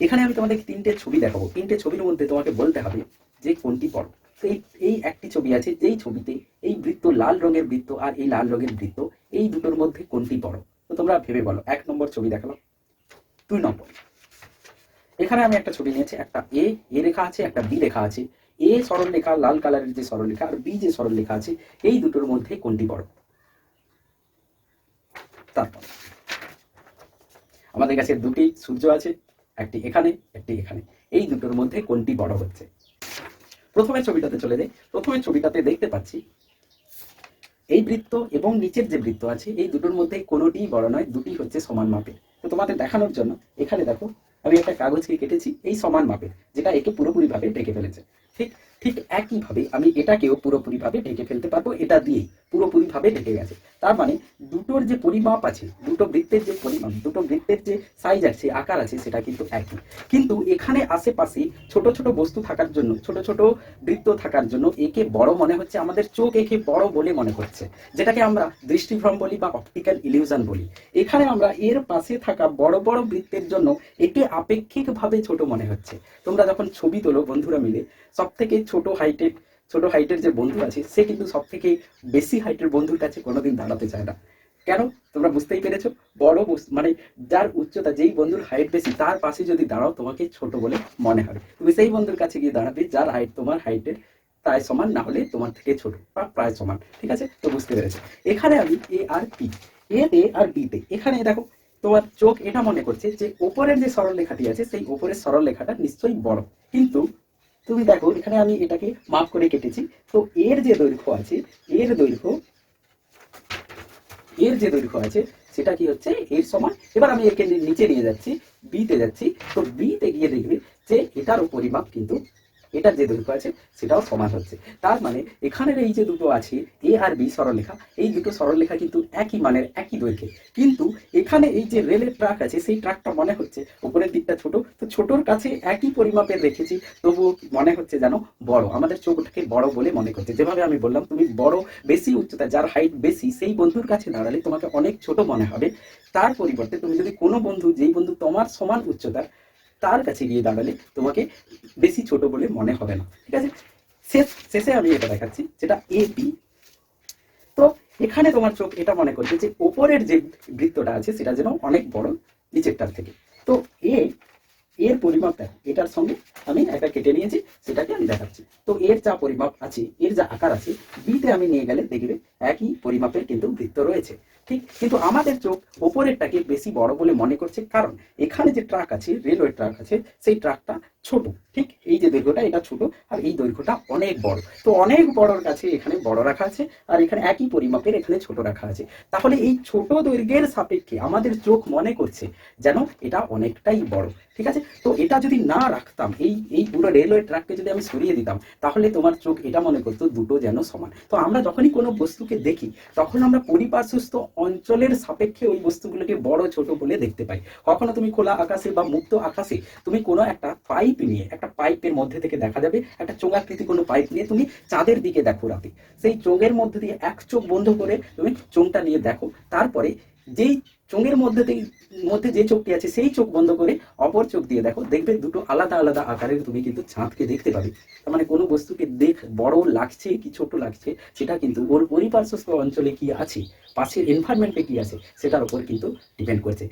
এখানে আমি তোমাদের তিনটে ছবি দেখাবো। তিনটে ছবির মধ্যে তোমাকে বলতে হবে যে কোনটি বড় তো এই একটি ছবি আছে, যেই ছবিতে এই বৃত্ত লাল রঙের বৃত্ত আর এই লাল রঙের বৃত্ত, এই দুটোর মধ্যে কোনটি বড় তো তোমরা ভেবে বলো। এক নম্বর ছবি দেখালাম দুই নম্বর। এখানে আমি একটা ছবি নিয়েছি, একটা এ এ রেখা আছে, একটা বি লেখা আছে। এ সরল লেখা লাল কালারের যে সরল লেখা আর বি যে সরল লেখা আছে, এই দুটোর মধ্যে কোনটি বড় তারপর। আমাদের কাছে দুটি সূর্য আছে একটি এখানে একটি এখানে। এই দুটোর মধ্যে কোনটি বড় হচ্ছে? প্রথমে ছবিটাতে চলে যাই। প্রথমে ছবিটাতে দেখতে পাচ্ছি, এই বৃত্ত এবং নিচের যে বৃত্ত আছে, এই দুটোর মধ্যে কোনোটিই বড় নয়, দুটি হচ্ছে সমান মাপের। তো তোমাদের দেখানোর জন্য, এখানে দেখো, আমি একটা কাগজকে কেটেছি, এই সমান মাপের, যেটা একে পুরোপুরিভাবে ঢেকে ফেলেছে। ঠিক ঠিক একইভাবে আমি এটাকেও পুরোপুরিভাবে ঢেকে ফেলতে পারব, এটা দিয়েই পুরোপুরিভাবে ঢেকে গেছে। তার মানে দুটোর যে পরিমাপ আছে, দুটো বৃত্তের যে পরিমাপ, দুটো বৃত্তের যে সাইজ আছে, আকার আছে, সেটা কিন্তু একই। কিন্তু এখানে আশেপাশে ছোট ছোট বস্তু থাকার জন্য, ছোট ছোট বৃত্ত থাকার জন্য একে বড় মনে হচ্ছে, আমাদের চোখ একে বড় বলে মনে হচ্ছে, যেটাকে আমরা দৃষ্টিভ্রম বলি বা অপটিক্যাল ইলিউশন বলি। এখানে আমরা এর পাশে থাকা বড় বড় বৃত্তের জন্য একে আপেক্ষিকভাবে ছোট মনে হচ্ছে। তোমরা যখন ছবি তোলো বন্ধুরা মিলে সব থেকে ছোট হাইটের ছোট হাইটের যে বন্ধু আছে, সে কিন্তু সব থেকে বেশি হাইটের বন্ধুর কাছে কোনোদিন দাঁড়াতে চায় না। কেন? তোমরা বুঝতেই পেরেছ? বড় মানে যার উচ্চতা, যেই বন্ধুর হাইট বেশি, তার পাশে যদি দাঁড়াও, তোমাকে ছোট বলে মনে হবে। তুমি সেই বন্ধুর কাছে গিয়ে দাঁড়াবে, যার হাইট তোমার হাইটের প্রায় সমান, না হলে তোমার থেকে ছোট বা প্রায় সমান। ঠিক আছে? তো বুঝতে পেরেছ? এখানে আমি এ আর পি এ তে আর বি তে। এখানে দেখো, তোমার চোখ এটা মনে করছে যে, ওপরের যে সরল লেখাটি আছে, সেই ওপরের সরল লেখাটা নিশ্চয়ই বড়। কিন্তু তুমি দেখো, এখানে আমি এটাকে মাপ করে কেটেছি। তো এর যে দৈর্ঘ্য আছে, এর দৈর্ঘ্য, এর যে দৈর্ঘ্য আছে, সেটা কি হচ্ছে? এর সমান। এবার আমি একে নিচে নিয়ে যাচ্ছি বিতে যাচ্ছি। তো বিতে গিয়ে দেখবে যে এটারও পরিমাপ কিন্তু এটার যে দৈর্ঘ্য আছে, সেটাও সমান হচ্ছে। তার মানে এখানের এই যে দুটো আছে এ আর বি সরলরেখা, এই দুটো সরলরেখা কিন্তু একই মানের, একই দৈর্ঘ্যে কিন্তু এখানে এই যে রেলের ট্রাক আছে, সেই ট্রাকটা মনে হচ্ছে উপরের দিকটা ছোট। তো ছোটর কাছে একই পরিমাপের রেখেছি তবুও মনে হচ্ছে যেন বড়। আমাদের চোখটাকে বড় বলে মনে করছে। যেভাবে আমি বললাম, তুমি বড়, বেশি উচ্চতা, যার হাইট বেশি, সেই বন্ধুর কাছে দাঁড়ালে তোমাকে অনেক ছোট মনে হবে। তার পরিবর্তে তুমি যদি কোনো বন্ধু, যেই বন্ধু তোমার সমান উচ্চতার তার কাছে গিয়ে দাঁড়ালে তোমাকে বেশি ছোট বলে মনে হবে না, ঠিক আছে? শেষ, শেষে আমি এটা দেখাচ্ছি, যেটা এ বি তো এখানে তোমার চোখ এটা মনে করছে যে ওপরের যে বৃত্তটা আছে সেটা যেন অনেক বড় নিচেরটার থেকে। তো এ এর পরিমাপ দেখো, এটার সঙ্গে আমি একটা কেটে নিয়েছি, সেটাকে আমি দেখাচ্ছি। তো এর যা পরিমাপ আছে, এর যা আকার আছে বিতে আমি নিয়ে গেলে দেখবে একই পরিমাপের কিন্তু বৃত্ত রয়েছে। ঠিক? কিন্তু আমাদের চোখ ওপরেরটাকে বেশি বড় বলে মনে করছে। কারণ এখানে যে ট্রাক আছে, রেলওয়ে ট্রাক আছে, সেই ট্রাকটা ছোট, ঠিক এই যে দৈর্ঘ্যটা এটা ছোট আর এই দৈর্ঘ্যটা অনেক বড়। তো অনেক বড়র কাছে এখানে বড় রাখা আছে আর এখানে একই পরিমাপের এখানে ছোট রাখা আছে। তাহলে এই ছোট দৈর্ঘ্যের সাপেক্ষে আমাদের চোখ মনে করছে যেন এটা অনেকটাই বড়, ঠিক আছে? তো এটা যদি না রাখতাম, এই এই পুরো রেলওয়ে ট্র্যাককে যদি আমি সরিয়ে দিতাম, তাহলে তোমার চোখ এটা মনে করতো দুটো যেন সমান। তো আমরা যখনই কোনো বস্তুকে দেখি, তখন আমরা পরিপার্শ্বস্থ অঞ্চলের সাপেক্ষে ওই বস্তুগুলোকে বড় ছোট বলে দেখতে পাই। কখনো তুমি খোলা আকাশে বা মুক্ত আকাশে তুমি কোনো একটা পাইপ নিয়ে, একটা পাইপের মধ্যে থেকে দেখা যাবে, একটা চোঙাকৃতি কোনো পাইপ নিয়ে তুমি চাঁদের দিকে দেখো রাতে। সেই চোঙের মধ্যে দিয়ে এক চোখ বন্ধ করে তুমি চোঙটা নিয়ে দেখো। তারপরে যেই চোঙের মধ্যে মধ্যে যে চোখটি আছে, সেই চোখ বন্ধ করে অপর চোখ দিয়ে দেখো, দেখবে দুটো আলাদা আলাদা আকারের তুমি কিন্তু চাঁদকে দেখতে পাবে। তার মানে কোনো বস্তুকে দেখ, বড় লাগছে কি, ছোট লাগছে, সেটা কিন্তু ওর পরিপার্শ্বস্থ অঞ্চলে কি আছে, পাশের এনভায়রনমেন্টে কি আছে, সেটার উপর কিন্তু ডিপেন্ড করছে।